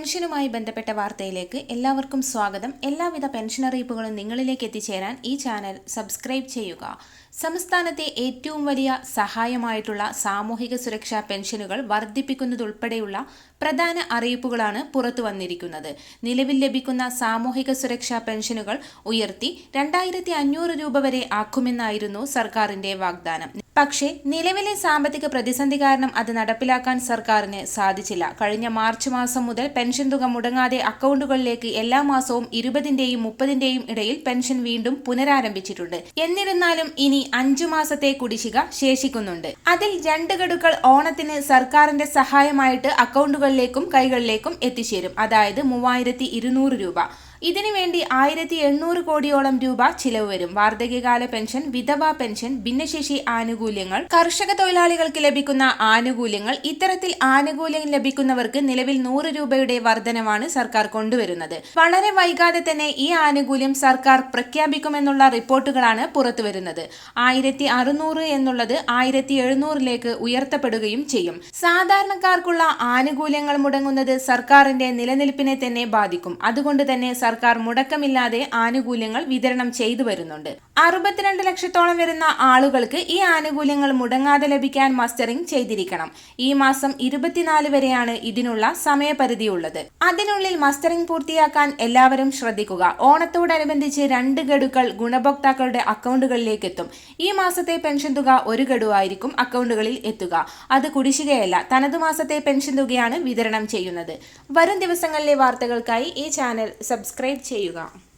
പെൻഷനുമായി ബന്ധപ്പെട്ട വാർത്തയിലേക്ക് എല്ലാവർക്കും സ്വാഗതം. എല്ലാവിധ പെൻഷൻ അറിയിപ്പുകളും നിങ്ങളിലേക്ക് എത്തിച്ചേരാൻ ഈ ചാനൽ സബ്സ്ക്രൈബ് ചെയ്യുക. സംസ്ഥാനത്തെ ഏറ്റവും വലിയ സഹായമായിട്ടുള്ള സാമൂഹിക സുരക്ഷാ പെൻഷനുകൾ വർദ്ധിപ്പിക്കുന്നതുൾപ്പെടെയുള്ള പ്രധാന അറിയിപ്പുകളാണ് പുറത്തു വന്നിരിക്കുന്നത്. നിലവിൽ ലഭിക്കുന്ന സാമൂഹിക സുരക്ഷാ പെൻഷനുകൾ ഉയർത്തി രണ്ടായിരത്തി അഞ്ഞൂറ് രൂപ വരെ ആക്കുമെന്നായിരുന്നു സർക്കാരിന്റെ വാഗ്ദാനം. പക്ഷേ നിലവിലെ സാമ്പത്തിക പ്രതിസന്ധി കാരണം അത് നടപ്പിലാക്കാൻ സർക്കാരിന് സാധിച്ചില്ല. കഴിഞ്ഞ മാർച്ച് മാസം മുതൽ പെൻഷൻ തുക മുടങ്ങാതെ അക്കൗണ്ടുകളിലേക്ക് എല്ലാ മാസവും ഇരുപതിന്റെയും മുപ്പതിന്റെയും ഇടയിൽ പെൻഷൻ വീണ്ടും പുനരാരംഭിച്ചിട്ടുണ്ട്. എന്നിരുന്നാലും ഇനി അഞ്ചു മാസത്തെ കുടിശ്ശിക ശേഷിക്കുന്നുണ്ട്. അതിൽ രണ്ട് ഗഡുക്കൾ ഓണത്തിന് സർക്കാരിന്റെ സഹായമായിട്ട് അക്കൗണ്ടുകളിലേക്കും കൈകളിലേക്കും എത്തിച്ചേരും. അതായത് മൂവായിരത്തി രൂപ. ഇതിനുവേണ്ടി ആയിരത്തി എണ്ണൂറ് കോടിയോളം രൂപ ചിലവ് വരും. വാർദ്ധക്യകാല പെൻഷൻ വിധവാ പെൻഷൻ ഭിന്നശേഷി ആനുകൂല്യങ്ങൾ കർഷക തൊഴിലാളികൾക്ക് ലഭിക്കുന്ന ആനുകൂല്യങ്ങൾ ഇത്തരത്തിൽ ആനുകൂല്യം ലഭിക്കുന്നവർക്ക് നിലവിൽ നൂറ് രൂപയുടെ വർധനവാണ് സർക്കാർ കൊണ്ടുവരുന്നത്. വളരെ വൈകാതെ തന്നെ ഈ ആനുകൂല്യം സർക്കാർ പ്രഖ്യാപിക്കുമെന്നുള്ള റിപ്പോർട്ടുകളാണ് പുറത്തുവരുന്നത് ആയിരത്തി അറുന്നൂറ് എന്നുള്ളത് ആയിരത്തി എഴുന്നൂറിലേക്ക് ഉയർത്തപ്പെടുകയും ചെയ്യും. സാധാരണക്കാർക്കുള്ള ആനുകൂല്യങ്ങൾ മുടങ്ങുന്നത് സർക്കാരിന്റെ നിലനിൽപ്പിനെ തന്നെ ബാധിക്കും. അതുകൊണ്ട് തന്നെ സർക്കാർ മുടക്കമില്ലാതെ ആനുകൂല്യങ്ങൾ വിതരണം ചെയ്തു വരുന്നുണ്ട് അറുപത്തിരണ്ട് ലക്ഷത്തോളം വരുന്ന ആളുകൾക്ക് ഈ ആനുകൂല്യങ്ങൾ മുടങ്ങാതെ ലഭിക്കാൻ മസ്റ്ററിംഗ് ചെയ്തിരിക്കണം. ഈ മാസം ഇരുപത്തിനാല് വരെയാണ് ഇതിനുള്ള സമയപരിധിയുള്ളത്. അതിനുള്ളിൽ മസ്റ്ററിംഗ് പൂർത്തിയാക്കാൻ എല്ലാവരും ശ്രദ്ധിക്കുക. ഓണത്തോടനുബന്ധിച്ച് രണ്ട് ഗഡുക്കൾ ഗുണഭോക്താക്കളുടെ അക്കൗണ്ടുകളിലേക്ക് എത്തും ഈ മാസത്തെ പെൻഷൻ തുക ഒരു ഗഡുവായിരിക്കും അക്കൗണ്ടുകളിൽ എത്തുക. അത് കുടിശ്ശികയല്ല തനതു മാസത്തെ പെൻഷൻ തുകയാണ് വിതരണം ചെയ്യുന്നത്. വരും ദിവസങ്ങളിലെ വാർത്തകൾക്കായി ഈ ചാനൽ സബ്സ്ക്രൈബ് ചെയ്യുക.